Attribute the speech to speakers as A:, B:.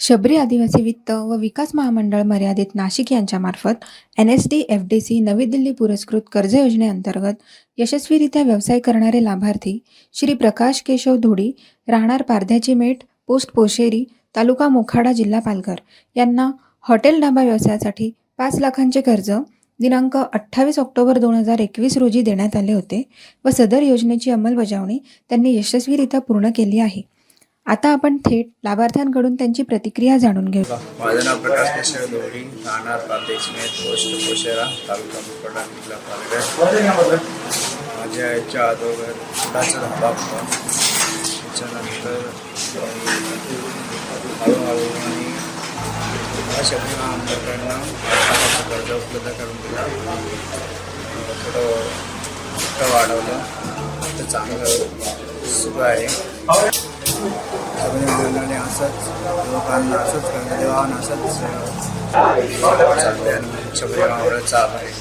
A: शबरी आदिवासी वित्त व विकास महामंडळ मर्यादित नाशिक यांच्यामार्फत N S D F D C Navi Delhi पुरस्कृत कर्ज योजनेअंतर्गत यशस्वीरित्या व्यवसाय करणारे लाभार्थी श्री प्रकाश केशव धुडी राहणार पारध्याची मेट पोस्ट पोशेरी तालुका मोखाडा जिल्हा पालघर यांना हॉटेल डाबा व्यवसायासाठी पाच लाखांचे कर्ज दिनांक अठ्ठावीस ऑक्टोबर दोन हजार एकवीस रोजी देण्यात आले होते व सदर योजनेची अंमलबजावणी त्यांनी यशस्वीरित्या पूर्ण केली आहे. आता आपण थेट लाभार्थ्यांकडून त्यांची प्रतिक्रिया जाणून घेऊ.
B: माझं नाव प्रकाश राहणार पोस्ट पोशेरा तालुका मुकडा जिल्हा पालघर. माझ्या याच्या अगोदर छोटासा होता. त्याच्यानंतर हळूहळू आणि कर्ज उपलब्ध करून दिला. थोडं वाढवलं. तर चांगलं सुरू आहे. शबरी असंच लोकांना असंच कर्ज द्यावं असंच अं, आणि आहे.